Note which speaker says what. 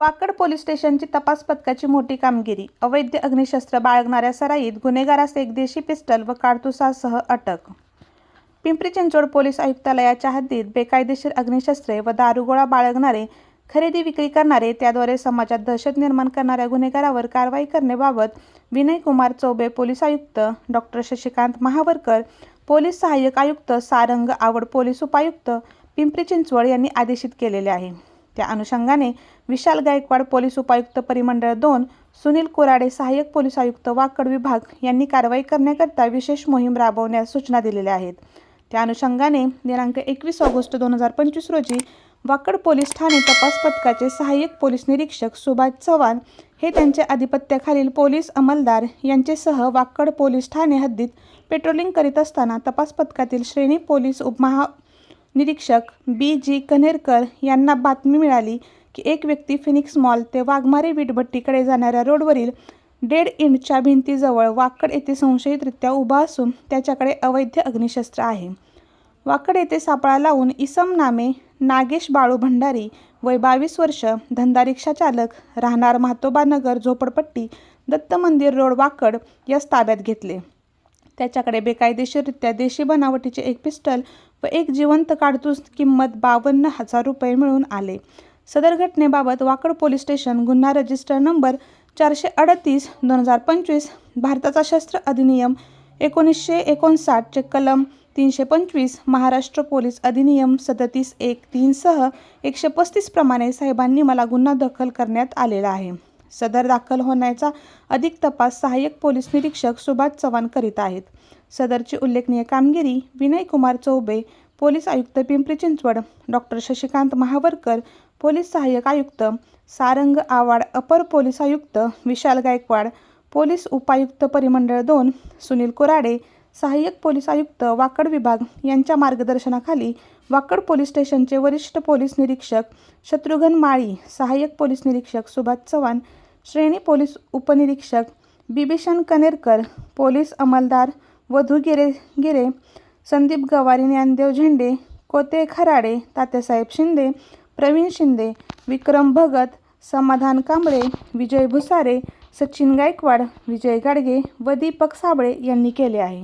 Speaker 1: Wakad police स्टेशनची तपास पथकाची मोठी कामगिरी. अवैध अग्निशस्त्र बाळगणाऱ्या सराईत गुन्हेगारास एक देशी पिस्टल व काडतुसासह अटक. पिंपरी चिंचवड पोलीस आयुक्तालयाच्या हद्दीत बेकायदेशीर अग्निशस्त्रे व दारुगोळा बाळगणारे खरेदी विक्री करणारे त्याद्वारे समाजात दहशत निर्माण करणाऱ्या गुन्हेगारावर कारवाई करण्याबाबत विनय कुमार चौबे पोलीस आयुक्त डॉक्टर शशिकांत महावरकर पोलीस सहाय्यक आयुक्त सारंग आवड पोलीस उपायुक्त पिंपरी चिंचवड यांनी आदेशित केलेले आहे. त्या अनुषंगाने विशाल गायकवाड पोलीस उपायुक्त परिमंडळ दोन सुनील कोराडे सहाय्यक पोलीस आयुक्त वाकड विभाग यांनी कारवाई करण्याकरता विशेष मोहीम राबवण्यास सूचना दिलेल्या आहेत. त्या अनुषंगाने दिनांक एकवीस ऑगस्ट दोन हजार पंचवीस रोजी वाकड पोलीस ठाणे तपास पथकाचे सहाय्यक पोलीस निरीक्षक सुभाष चव्हाण हे त्यांच्या आधिपत्याखालील पोलीस अंमलदार यांचेसह वाकड पोलीस ठाणे हद्दीत पेट्रोलिंग करीत असताना तपास पथकातील श्रेणी पोलीस उपमहा निरीक्षक बी जी कन्हेरकर यांना बातमी मिळाली की एक व्यक्ती फिनिक्स मॉल ते वाघमारे वीटभट्टीकडे जाणाऱ्या रोडवरील डेड इंडच्या भिंतीजवळ वाकड येथे संशयितरित्या उभा असून त्याच्याकडे अवैध अग्निशस्त्र आहे. वाकड येथे सापळा लावून इसम नामे नागेश बाळू भंडारी वय बावीस वर्ष धंदा रिक्षा चालक राहणार म्हातोबा नगर झोपडपट्टी दत्त मंदिर रोड वाकड यास ताब्यात घेतले. त्याच्याकडे बेकायदेशीररित्या देशी बनावटीचे एक पिस्टल व एक जिवंत काडतूस किंमत बावन्न हजार रुपये मिळून आले. सदर घटनेबाबत वाकड पोलीस स्टेशन गुन्हा रजिस्टर नंबर चारशे अडतीस दोन हजार पंचवीस भारताचा शस्त्र अधिनियम एकोणीसशे एकोणसाठचे कलम तीनशे पंचवीस महाराष्ट्र पोलीस अधिनियम सदतीस एक तीनसह एकशे पस्तीस प्रमाणे साहेबांनी मला गुन्हा दाखल करण्यात आलेला आहे. सदर दाखल होण्याचा अधिक तपास सहाय्यक पोलीस निरीक्षक सुभाष चव्हाण करीत आहेत. सदरची उल्लेखनीय कामगिरी विनय कुमार चौबे पोलीस आयुक्त पिंपरी चिंचवड डॉक्टर शशिकांत महावरकर पोलीस सहाय्यक आयुक्त सारंग आवाड अपर पोलीस आयुक्त विशाल गायकवाड पोलीस उपायुक्त परिमंडळ दोन सुनील कोराडे सहाय्यक पोलीस आयुक्त वाकड विभाग यांच्या मार्गदर्शनाखाली वाकड पोलीस स्टेशनचे वरिष्ठ पोलीस निरीक्षक शत्रुघ्न माळी सहाय्यक पोलीस निरीक्षक सुभाष चव्हाण श्रेणी पोलीस उपनिरीक्षक बिभीषण कनेरकर पोलीस अंमलदार वधू गिरे गिरे संदीप गवारी ज्ञानदेव झेंडे कोते खराडे तात्यासाहेब शिंदे प्रवीण शिंदे विक्रम भगत समाधान कांबळे विजय भुसारे सचिन गायकवाड विजय गाडगे व दीपक साबळे यांनी केले आहे.